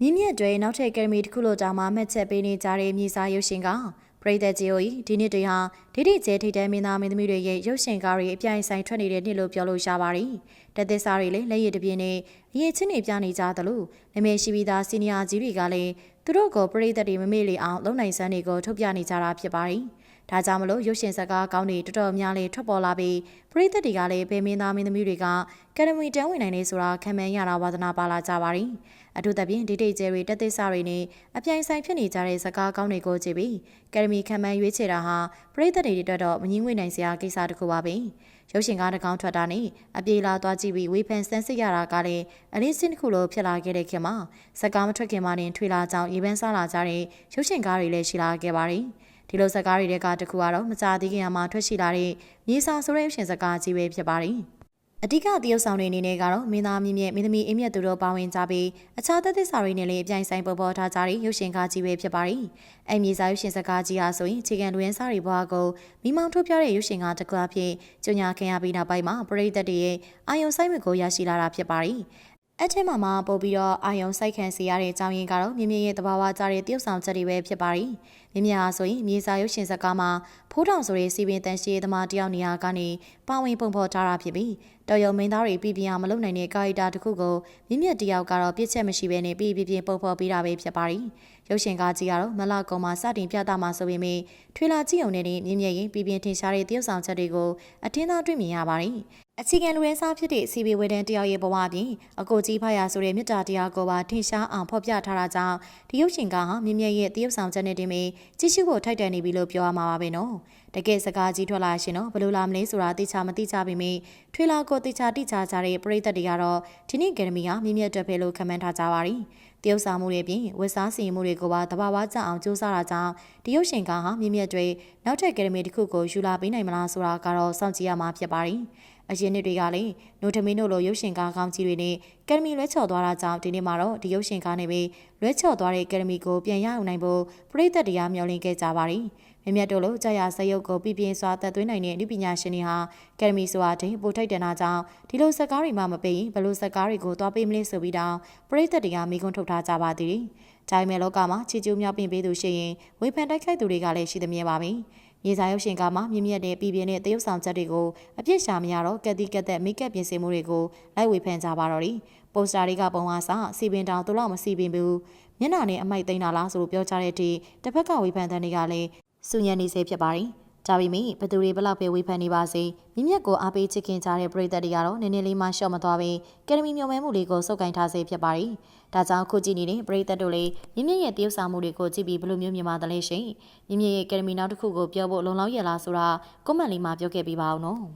မြင်းမြတ်တွေနောက်ထပ်ကယ်မီတစ်ခုလိုတောင်မှမှတ်ချက်ပေးနေကြတဲ့မြေစာရုပ်ရှင်ကပရိသတ်ကြီးတို့ဤဒီနှစ်တွေဟာဒိဋ္ဌိကျဲထိတ်တဲမင်းသားမင်းသမီးတွေရဲ့ရုပ်ရှင်ကားတွေအပြိုင်ဆိုင်ထွက်နေတဲ့နှစ်လို့ပြောလို့ရပါတယ်။တက်သစ္စာတွေလည်းလက်ရည်တစ်ပြင်းနဲ့အရေးချင်းနေပြနေကြသလိုနာမည်ရှိပြီးသားစီနီယာကြီးတွေကလည်းသူတို့ကိုပရိသတ်တွေမမေ့လေအောင်လုံနိုင်စမ်းတွေကိုထုတ်ပြနေကြတာဖြစ်ပါတယ်။ ဒါကြောင့်မလို့ရုပ်ရှင်ဇာတ်ကားကောင်းတွေတော်တော်များများထွက်ပေါ်လာပြီးပရိသတ်တွေကလည်းဘယ်မင်းသားမင်းသမီးတွေကကယ်ဒမီတန်းဝင်နိုင်နေဆိုတာခံမှန်းရတာဝါသနာပါလာကြပါတယ်။အထူးသဖြင့်ဒီတိတ်ကျဲတွေတက်သစ္စာတွေနဲ့အပြိုင်ဆိုင်ဖြစ်နေကြတဲ့ဇာတ်ကားကောင်းတွေကိုကြည့်ပြီးကယ်ဒမီခံမှန်းရွေးချယ်တာဟာပရိသတ်တွေအတွက်တော့မငင်းငွေနိုင်စရာကိစ္စတစ်ခုပါပဲ။ရုပ်ရှင်ကားတစ်ကောင်ထွက်တာနဲ့အပြေလာသွားကြည့်ပြီးဝေဖန်စမ်းစစ်ရတာကလည်းအလေးစင်းတစ်ခုလိုဖြစ်လာခဲ့တဲ့ခင်မှာဇာတ်ကားမထွက်ခင်မှတင်ထွေလာကြောင်းရေပန်းစားလာကြတဲ့ရုပ်ရှင်ကားတွေလည်းရှိလာခဲ့ပါတယ်။ ဒီလိုဇာတ်ကားတွေကတခုကတော့မကြသေးခင်မှာထွက်ရှိလာတဲ့မြေစာဆိုတဲ့ရှင်ဇာတ်ကားကြီးပဲဖြစ်ပါတယ်။အဓိကတရုတ်ဆောင်တွေအနေနဲ့ကတော့မင်းသားမြင့်မြင့်မင်းသမီးအင်းမြတ်သူတို့ပါဝင်ကြပြီးအခြားသက်သက်စာတွေနဲ့လည်းအပြိုင်ဆိုင်ပေါ်ပေါ်ထားကြတဲ့ရုပ်ရှင်ကားကြီးပဲဖြစ်ပါတယ်။အဲ့မြေစာရုပ်ရှင်စကားကြီးဟာဆိုရင်ခြေခံလူရင်းစားတွေဘွားကိုမိမောင်ထုတ်ပြတဲ့ရုပ်ရှင်ကားတစ်ခုအဖြစ်ကျညာခင်ရပြီးနောက်ပိုင်းမှာပရိသတ်တွေရဲ့အာယုံဆိုင်မှုကိုရရှိလာတာဖြစ်ပါတယ်။အဲ့ထဲမှာမှပို့ပြီးတော့အာယုံစိုက်ခံစီရတဲ့အကြောင်းရင်းကတော့မြင်းမြရဲ့တဘာဝကြတဲ့တရုတ်ဆောင်ချက်တွေပဲဖြစ်ပါတယ်။မြင်းမြဟာဆိုရင်မြေစာရုပ်ရှင်ဇာတ်ကားမှာဖိုးတောင်ဆိုတဲ့စီပင်တန်ရှည်သမားတယောက်နေရာကနေပါဝင်ပုံဖော်ထားတာဖြစ်ပြီးတော်ရုံမင်းသားတွေပြည်ပြင်းအောင်မလုပ်နိုင်တဲ့ကာရီတာတစ်ခုကိုမြင်းမြတယောက်ကတော့ပြစ်ချက်မရှိဘဲနဲ့ပြည်ပြင်းပုံဖော်ပေးတာပဲဖြစ်ပါတယ်။ရုပ်ရှင်ကားကြီးကတော့မလကုံမှာစတင်ပြသမှာဆိုပေမဲ့ထွေလာကြည့်ုံနဲ့မြင်းမြရင်ပြည်ပြင်းထင်ရှားတဲ့တရုတ်ဆောင်ချက်တွေကိုအထင်းသားတွေ့မြင်ရပါတယ်။အခြေခံလူရင်းစားဖြစ်တဲ့စီဘီဝေဒန်တယောက်ရဲ့ဘဝပြင်အကိုကြီးဖယာဆိုတဲ့မြတ်တာတရားကိုပါထင်ရှားအောင်ဖော်ပြထားတာကြောင့်ဒီရုပ်ရှင်ကဟာမြင့်မြတ်ရဲ့တရုပ်ဆောင်ချက်နဲ့တင်ပြီးကြည့်ရှုဖို့ထိုက်တန်နေပြီလို့ပြောရမှာပါပဲနော်တကယ်စကားကြီးထွက်လာရှင်တော့ဘယ်လိုလာမလဲဆိုတာသိချာမသိချပေမဲ့ထွေလာကိုသိချာတိချာကြတဲ့ပရိသတ်တွေကတော့ဒီနေ့ဂရမီဟာမြင့်မြတ်တက်ပဲလို့ခန့်မှန်းထားကြပါရီတရုပ်ဆောင်မှုတွေပြင်ဝက်စားစီရင်မှုတွေကိုပါတဘာဝကြအောင်စူးစမ်းတာကြောင့်ဒီရုပ်ရှင်ကဟာမြင့်မြတ်တွေနောက်ထပ်ဂရမီတစ်ခုကိုယူလာပေးနိုင်မလားဆိုတာကတော့စောင့်ကြည့်ရမှာဖြစ်ပါရီ အရင်နှစ်တွေကလည်းနိုထမင်းတို့လိုရုပ်ရှင်ကားကောင်းကြီးတွေနဲ့ကယ်ဒမီလွဲချော်သွားတာကြောင့်ဒီနေ့မှာတော့ဒီရုပ်ရှင်ကားနဲ့ပဲလွဲချော်သွားတဲ့ကယ်ဒမီကိုပြန်ရအောင်နိုင်ဖို့ပရိသတ်တရားမျှော်လင့်ခဲ့ကြပါရီမြမြတ်တို့လိုကြာရစရုပ်ကိုပြပြင်းစွာသက်သွင်းနိုင်တဲ့လူပညာရှင်တွေဟာကယ်ဒမီဆိုတာတင်ပိုထိုက်တန်တာကြောင့်ဒီလိုစကားတွေမှမပေးရင်ဘယ်လိုစကားတွေကိုသွားပေးမလဲဆိုပြီးတော့ပရိသတ်တွေကမိကုန်းထုတ်ထားကြပါသည်။ဒါပေမဲ့လောကမှာချီကျူးမြောက်ပင်ပေးသူရှိရင်ဝေဖန်တိုက်ခိုက်သူတွေကလည်းရှိသမျှပါပဲ။ မြေစာရုပ်ရှင်ကားမှာမြင့်မြတ်တဲ့ပြည်ပြင်းတဲ့တရုပ်ဆောင်ချက်တွေကိုအပြစ်ရှာမရတော့ကက်တီကက်တဲ့မိတ်ကပ်ပြင်ဆင်မှုတွေကိုလိုက်ဝေဖန်ကြပါတော့တယ်။ပိုစတာတွေကပုံအားစစီပင်တောင်သူလောက်မစီပင်ဘူး။မျက်နှာနဲ့အမိုက်သိမ်းတာလားဆိုလို့ပြောကြတဲ့အထိတစ်ဖက်ကဝေဖန်တဲ့တွေကလည်းစူညံနေစေဖြစ်ပါတယ်။ ဒါပေမဲ့ဘသူတွေဘလောက်ပဲဝေဖန်နေပါစေမြင့်မြတ်ကိုအားပေးချစ်ခင်ကြတဲ့ပရိသတ်တွေကတော့နည်းနည်းလေးမှရှော့မသွားဘဲကယ်ဒမီမျှော်မှန်းမှုလေးကိုစုပ်ကိုင်ထားစေဖြစ်ပါတယ်။ဒါကြောင့်ခုကြည့်နေတဲ့ပရိသတ်တို့လည်းမြင့်မြတ်ရဲ့တရုပ်ဆောင်မှုတွေကိုကြည့်ပြီးဘလို့မျိုးမြင်ပါသလဲရှင်။မြင့်မြတ်ရဲ့ကယ်ဒမီနောက်တစ်ခုကိုပြောဖို့လုံလောက်ရလားဆိုတာကွန်မန့်လေးမှာပြောခဲ့ပေးပါအောင်နော်။